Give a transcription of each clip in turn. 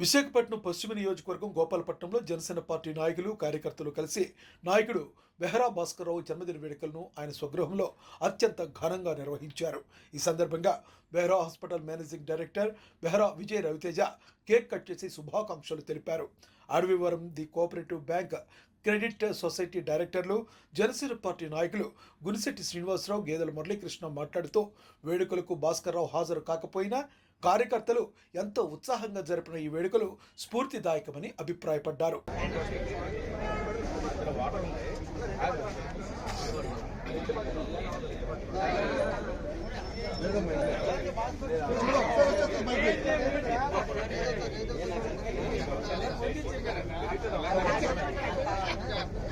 విశాఖపట్నం పశ్చిమ నియోజకవర్గం గోపాలపట్నంలో జనసేన పార్టీ నాయకులు కార్యకర్తలు కలిసి నాయకుడు బెహరా భాస్కర్రావు జన్మదిన వేడుకలను ఆయన స్వగృహంలో అత్యంత ఘనంగా నిర్వహించారు. ఈ సందర్భంగా Behra hospital managing director Behra Vijay Raviteja cake cut చేసి శుభాకాంక్షలు తెలిపారు. Adavivaram the cooperative bank credit society డైరెక్టర్లు జనసేన పార్టీ నాయకులు గునిశెట్టి శ్రీనివాసరావు గేదెల మురళీకృష్ణ మాట్లాడుతూ వేడుకలకు భాస్కర్రావు హాజరు కాకపోయినా కార్యకర్తలు ఎంతో ఉత్సాహంగా జరిపిన ఈ వేడుకలు స్ఫూర్తిదాయకమని అభిప్రాయపడ్డారు.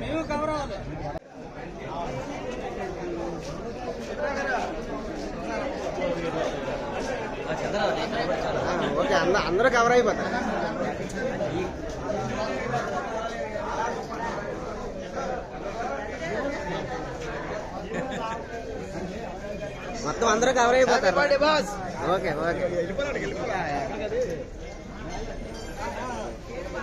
మేము కవర్ అవ్వాలి ఓకే అంద అందరూ కవర్ అయిపోతారు. మొత్తం అందరూ కవర్ అయిపోతారు. Okay okay.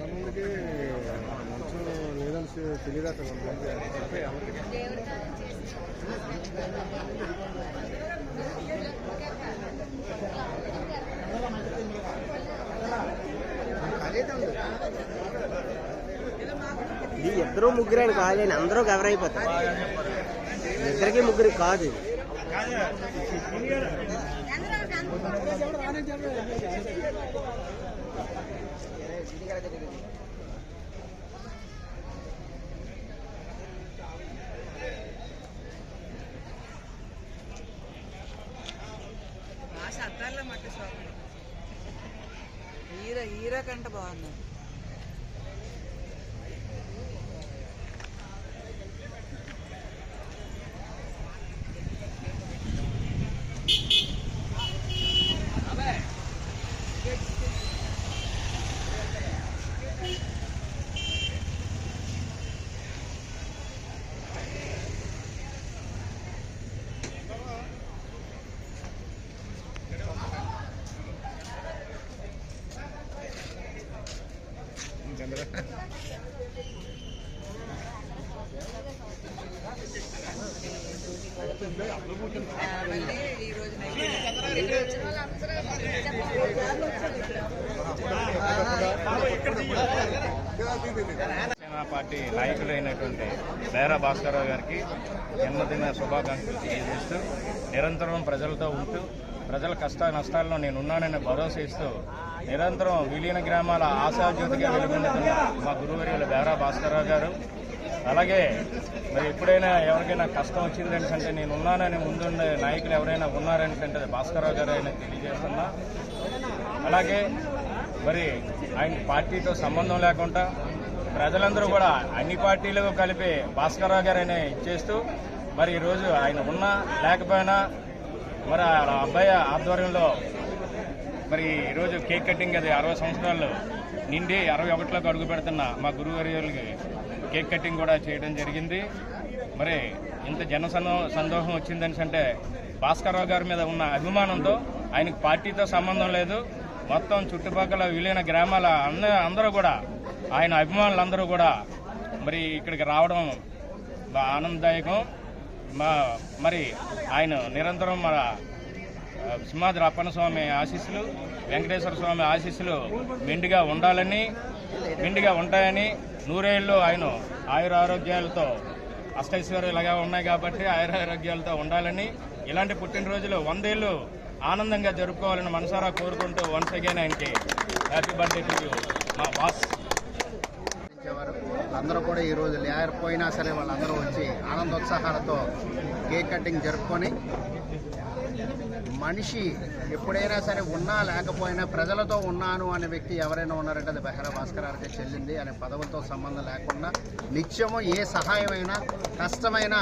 మందికి మంచం లేదని తెలియదు అసలు ఇది ఇద్దరు ముగ్గురు కాదండి అందరూ కవర్ అయిపోతారు ఇద్దరికి ముగ్గురు కాదు ఇది భాష అద్దాల్లో మట్టి స్వామి. హీరో హీరో కంటే బాగుంది. జనసేన పార్టీ నాయకులైనటువంటి బేరా భాస్కర్ గారికి జన్మదిన శుభాకాంక్షలు తెలియజేస్తూ నిరంతరం ప్రజలతో ఉంటూ ప్రజల కష్ట నష్టాల్లో నేను ఉన్నానని భరోసా ఇస్తూ నిరంతరం విలీన గ్రామాల ఆశాజ్యోతిగా వెలుగొందుతున్న మా గురువర్యులు బేరా భాస్కర్రావు గారు. అలాగే మరి ఎప్పుడైనా ఎవరికైనా కష్టం వచ్చింది అంటే నేను ఉన్నానని ముందుండే నాయకులు ఎవరైనా ఉన్నారని భాస్కర్రావు గారు ఆయన తెలియజేస్తున్నా. అలాగే మరి ఆయన పార్టీతో సంబంధం లేకుండా ప్రజలందరూ కూడా అన్ని పార్టీలు కలిపి భాస్కర్రావు గారు ఆయన ఇచ్చేస్తూ మరి ఈరోజు ఆయన ఉన్నా లేకపోయినా మరి ఆ అబ్బాయి ఆధ్వర్యంలో మరి ఈరోజు కేక్ కటింగ్ అది అరవై సంవత్సరాలు నిండి అరవై ఒకటిలోకి అడుగు పెడుతున్న మా గురువర్యులకి కేక్ కటింగ్ కూడా చేయడం జరిగింది. మరి ఇంత జన సందోహం వచ్చిందని అంటే భాస్కర్రావు గారి మీద ఉన్న అభిమానంతో ఆయనకు పార్టీతో సంబంధం లేదు. మొత్తం చుట్టుపక్కల విలీన గ్రామాల అందరూ కూడా ఆయన అభిమానులందరూ కూడా మరి ఇక్కడికి రావడం ఆనందదాయకం. మా మరి ఆయన నిరంతరం మన సింహాద్రి అప్పన్న స్వామి ఆశీస్సులు వెంకటేశ్వర స్వామి ఆశీస్సులు మెండుగా ఉండాలని మెండుగా ఉంటాయని నూరేళ్ళు ఆయన ఆయుర ఆరోగ్యాలతో అష్టైశ్వర్యాలుగా ఉన్నాయి కాబట్టి ఆయుర ఆరోగ్యాలతో ఉండాలని ఇలాంటి పుట్టినరోజులు వందేళ్ళు ఆనందంగా జరుపుకోవాలని మనసారా కోరుకుంటూ వన్స్ అగైన్ ఆయనకి హ్యాపీ బర్త్డే టు మా బాస్ వాళ్ళందరూ అందరూ కూడా ఈరోజు లేకపోయినా సరే వాళ్ళందరూ వచ్చి ఆనందోత్సాహాలతో కేక్ కటింగ్ జరుపుకొని మనిషి ఎప్పుడైనా సరే ఉన్నా లేకపోయినా ప్రజలతో ఉన్నాను అనే వ్యక్తి ఎవరైనా ఉన్నారంటే అది బెహరా భాస్కరానికి చెల్లింది అనే పదవులతో సంబంధం లేకుండా నిత్యము ఏ సహాయమైనా కష్టమైనా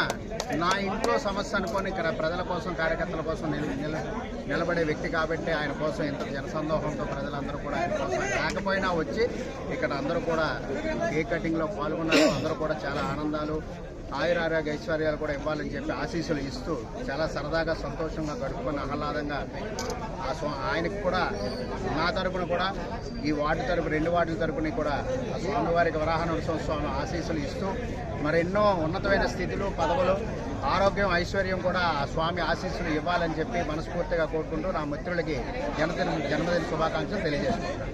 నా ఇంట్లో సమస్య అనుకొని ఇక్కడ ప్రజల కోసం కార్యకర్తల కోసం నిల- నిల- నిలబడే వ్యక్తి కాబట్టి ఆయన కోసం ఇంత జనసందోహంతో ప్రజలందరూ కూడా ఆయన కోసం లేకపోయినా వచ్చి ఇక్కడ అందరూ కూడా కేక్ కటింగ్లో పాల్గొన్నారు అందరూ కూడా చాలా ఆనందాలు ఆయురారోగ్య ఐశ్వర్యాలు కూడా ఇవ్వాలని చెప్పి ఆశీస్సులు ఇస్తూ చాలా సరదాగా సంతోషంగా గడుపుకొని ఆహ్లాదంగా ఆ స్వా ఆయనకు కూడా నా తరపున కూడా ఈ వార్డు తరపు రెండు వార్డుల తరపున కూడా ఆ స్వామివారికి వరాహ నరసింహ స్వామి ఆశీస్సులు ఇస్తూ మరెన్నో ఉన్నతమైన స్థితులు పదవులు ఆరోగ్యం ఐశ్వర్యం కూడా ఆ స్వామి ఆశీస్సులు ఇవ్వాలని చెప్పి మనస్ఫూర్తిగా కోరుకుంటూ నా మిత్రులకి జన్మదిన జన్మదిన శుభాకాంక్షలు తెలియజేస్తున్నాను.